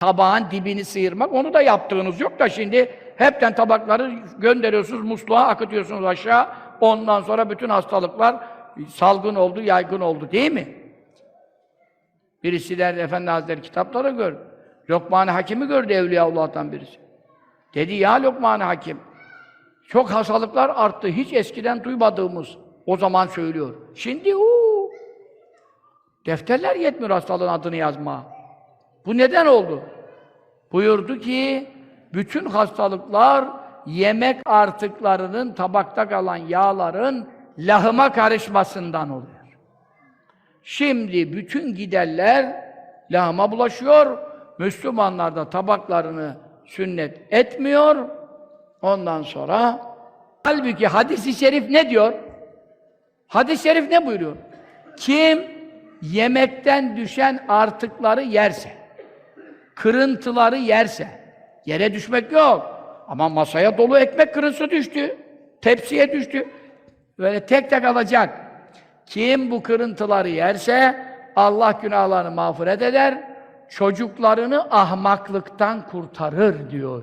tabağın dibini sıyırmak. Onu da yaptığınız yok da şimdi hepten tabakları gönderiyorsunuz, musluğa akıtıyorsunuz aşağı. Ondan sonra bütün hastalıklar salgın oldu, yaygın oldu değil mi? Birisi der, Efendi Hazretleri kitapları gör. Lokman-ı Hakim'i gördü Evliyaullah'tan birisi. Dedi ya Lokman-ı Hakim, çok hastalıklar arttı. Hiç eskiden duymadığımız. O zaman söylüyor. Şimdi uuu. Defterler yetmiyor hastalığın adını yazma. Bu neden oldu? Buyurdu ki, bütün hastalıklar yemek artıklarının, tabakta kalan yağların lahıma karışmasından oluyor. Şimdi bütün giderler lahıma bulaşıyor. Müslümanlar da tabaklarını sünnet etmiyor. Ondan sonra halbuki hadis-i şerif ne diyor? Hadis-i şerif ne buyuruyor? Kim yemekten düşen artıkları yerse, kırıntıları yerse, yere düşmek yok. Ama masaya dolu ekmek kırıntısı düştü. Tepsiye düştü. Böyle tek tek alacak. Kim bu kırıntıları yerse Allah günahlarını mağfiret eder, çocuklarını ahmaklıktan kurtarır diyor.